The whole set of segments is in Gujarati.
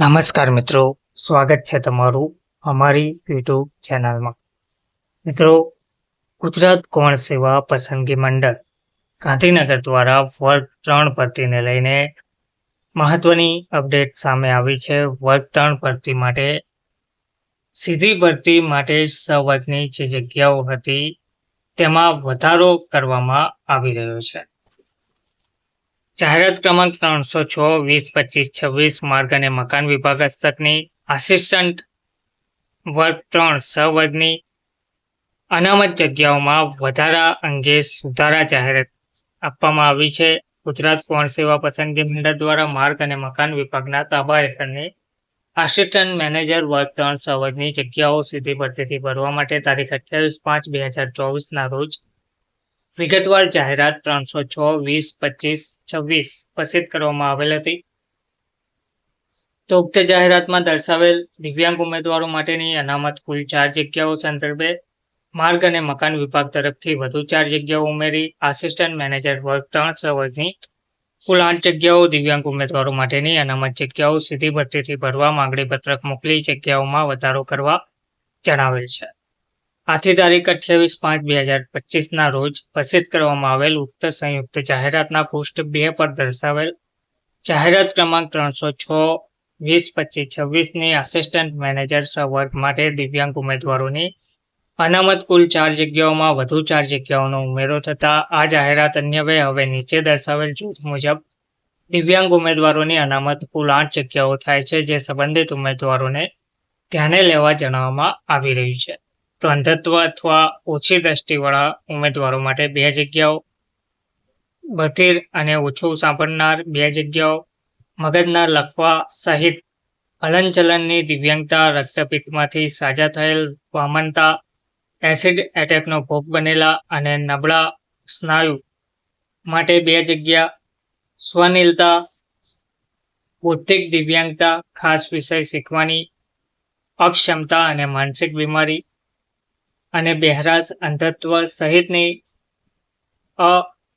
નમસ્કાર મિત્રો, સ્વાગત છે તમારું અમારી યુટ્યુબ ચેનલમાં. મિત્રો, ગુજરાત કોણ સેવા પસંદગી મંડળ ગાંધીનગર દ્વારા વર્ગ ત્રણ ભરતીને લઈને મહત્વની અપડેટ સામે આવી છે. વર્ગ ત્રણ ભરતી માટે, સીધી ભરતી માટે સવર્ગની જે જગ્યાઓ હતી, તેમાં વધારો કરવામાં આવી રહ્યો છે. જાહેરાત ક્રમાંક ત્રણસો છ, વીસ, પચીસ, છવ્વીસ, માર્ગ અને મકાન વિભાગ હસ્તકની આસિસ્ટન્ટ વર્ગ ત્રણ સ અનામત જગ્યાઓમાં વધારા અંગે સુધારા જાહેરાત આપવામાં આવી છે. ગુજરાત ગૌણ સેવા પસંદગી મંડળ દ્વારા માર્ગ અને મકાન વિભાગના તાબા હેઠળની આસિસ્ટન્ટ મેનેજર વર્ગ ત્રણ સ વર્ગની જગ્યાઓ સીધી ભરતીથી ભરવા માટે તારીખ અઠ્યાવીસ પાંચ, બે હજાર ચોવીસના રોજ વિગતવાર જાહેરાત ત્રણસો છ વીસ પચીસ, છવ્વીસ પ્રસિદ્ધ કરવામાં આવેલ હતી. તો ઉક્ત જાહેરાતમાં દર્શાવેલ દિવ્યાંગ ઉમેદવારો માટેની અનામત કુલ ચાર જગ્યાઓ સંદર્ભે માર્ગ અને મકાન વિભાગ તરફથી વધુ ચાર જગ્યાઓ ઉમેરી આસિસ્ટન્ટ મેનેજર વર્ગ ત્રણ સવર્ગની વર્ગની કુલ આઠ જગ્યાઓ દિવ્યાંગ ઉમેદવારો માટેની અનામત જગ્યાઓ સીધી ભરતીથી ભરવા માંગણી પત્રક મોકલી જગ્યાઓમાં વધારો કરવા જણાવેલ છે. આથી તારીખ અઠ્યાવીસ પાંચ બે હજાર પચીસના રોજ પ્રસિદ્ધ કરવામાં આવેલ ઉક્ત સંયુક્ત જાહેરાતના પોસ્ટ બે પર દર્શાવેલ જાહેરાત ક્રમાંક ત્રણસો છ, વીસ, પચીસ, છવ્વીસની આસિસ્ટન્ટ મેનેજર સવર્ગ માટે દિવ્યાંગ ઉમેદવારોની અનામત કુલ ચાર જગ્યાઓમાં વધુ ચાર જગ્યાઓનો ઉમેરો થતા આ જાહેરાત અન્યવે હવે નીચે દર્શાવેલ જૂથ મુજબ દિવ્યાંગ ઉમેદવારોની અનામત કુલ આઠ જગ્યાઓ થાય છે, જે સંબંધિત ઉમેદવારોને ધ્યાને લેવા જણાવવામાં આવી રહ્યું છે. તો અંધત્વ અથવા ઓછી દ્રષ્ટિવાળા ઉમેદવારો માટે બે જગ્યાઓ, બધિર અને ઓછું સાંભળનાર બે જગ્યાઓ, મગજના લખવા સહિત હલનચલનની દિવ્યાંગતા રક્તપિત્તમાંથી સાજા થયેલ વામનતા, એસિડ એટેકનો ભોગ બનેલા અને નબળા સ્નાયુ માટે બે જગ્યા, સ્વનિલતા, બૌદ્ધિક દિવ્યાંગતા, ખાસ વિષય શીખવાની, અક્ષમતા અને માનસિક બીમારી અને બેહરાસ અંધત્વ સહિતની અ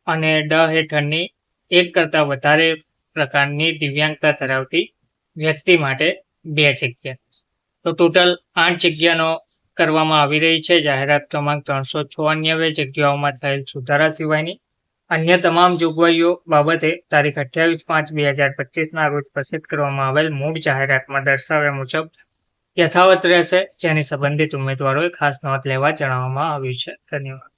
અને ડ હેઠળની એક કરતાં વધારે પ્રકારની દિવ્યાંગતા ધરાવતી વ્યક્તિ માટે બે જગ્યા. તો ટોટલ આઠ જગ્યાનો કરવામાં આવી રહી છે. જાહેરાત ક્રમાંક ત્રણસો ચોરાનવે જગ્યાઓમાં થયેલ સુધારા સિવાયની અન્ય તમામ જોગવાઈઓ બાબતે તારીખ અઠ્યાવીસ પાંચ બે હજાર પચીસના રોજ પ્રસિદ્ધ કરવામાં આવેલ મૂળ જાહેરાતમાં દર્શાવ્યા મુજબ યથાવત રહેશે જેની સંબંધિત ઉમેદવારોએ ખાસ નોંધ લેવા જણાવવામાં આવ્યું છે. ધન્યવાદ.